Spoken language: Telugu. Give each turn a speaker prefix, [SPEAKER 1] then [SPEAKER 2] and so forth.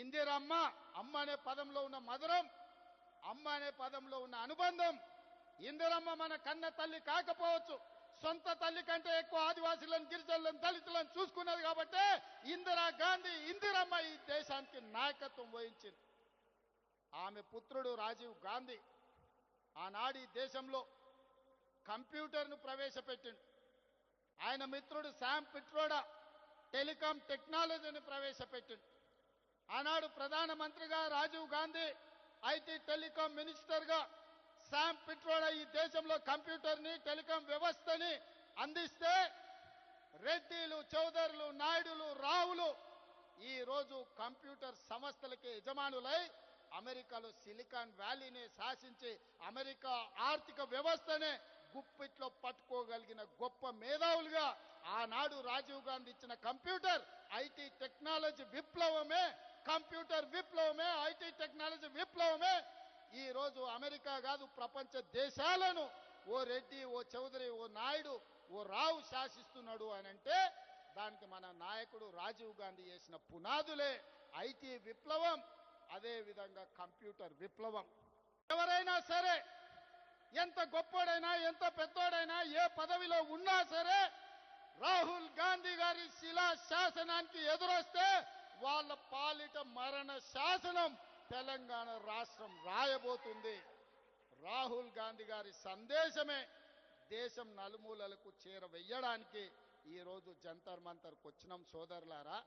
[SPEAKER 1] ఇందిరమ్మ అమ్మ అనే పదంలో ఉన్న మధురం అమ్మ అనే పదంలో ఉన్న అనుబంధం. ఇందిరమ్మ మన కన్న తల్లి కాకపోవచ్చు. సొంత తల్లి కంటే ఎక్కువ ఆదివాసులను గిరిజనులను దళితులను చూసుకున్నది కాబట్టి ఇందిరా గాంధీ ఇందిరమ్మ ఈ దేశానికి నాయకత్వం వహించింది. ఆమె పుత్రుడు రాజీవ్ గాంధీ ఆనాడు ఈ దేశంలో కంప్యూటర్ను ప్రవేశపెట్టిండు. ఆయన మిత్రుడు శామ్ పిట్రోడా టెలికాం టెక్నాలజీని ప్రవేశపెట్టిండు. ఆనాడు ప్రధానమంత్రిగా రాజీవ్ గాంధీ ఐటీ టెలికాం మినిస్టర్గా శామ్ పిట్రోడా ఈ దేశంలో కంప్యూటర్ని టెలికాం వ్యవస్థని అందిస్తే రెడ్డిలు చౌదరులు నాయుడులు రావులు ఈ రోజు కంప్యూటర్ సంస్థలకి యజమానులై అమెరికాలో సిలికాన్ వ్యాలీని శాసించి అమెరికా ఆర్థిక వ్యవస్థనే గుప్పిట్లో పట్టుకోగలిగిన గొప్ప మేధావులుగా ఆనాడు రాజీవ్ గాంధీ ఇచ్చిన కంప్యూటర్ ఐటీ టెక్నాలజీ విప్లవమే కంప్యూటర్ విప్లవమే ఐటీ టెక్నాలజీ విప్లవమే. ఈ రోజు అమెరికా కాదు ప్రపంచ దేశాలను ఓ రెడ్డి ఓ చౌదరి ఓ నాయుడు ఓ రావు శాసిస్తున్నాడు అని అంటే దానికి మన నాయకుడు రాజీవ్ గాంధీ చేసిన పునాదులే. ఐటీ విప్లవం అదేవిధంగా కంప్యూటర్ విప్లవం. ఎవరైనా సరే ఎంత గొప్పోడైనా ఎంత పెద్దోడైనా ఏ పదవిలో ఉన్నా సరే రాహుల్ గాంధీ గారి శిలా శాసనానికి ఎదురొస్తే వాళ్ళ పాలిట మరణ శాసనం తెలంగాణ రాష్ట్రం రాయబోతుంది. రాహుల్ గాంధీ గారి సందేశమే దేశం నలుమూలలకు చేరవేయడానికి ఈరోజు జంతర్ మంతర్కు వచ్చినాం సోదరులారా.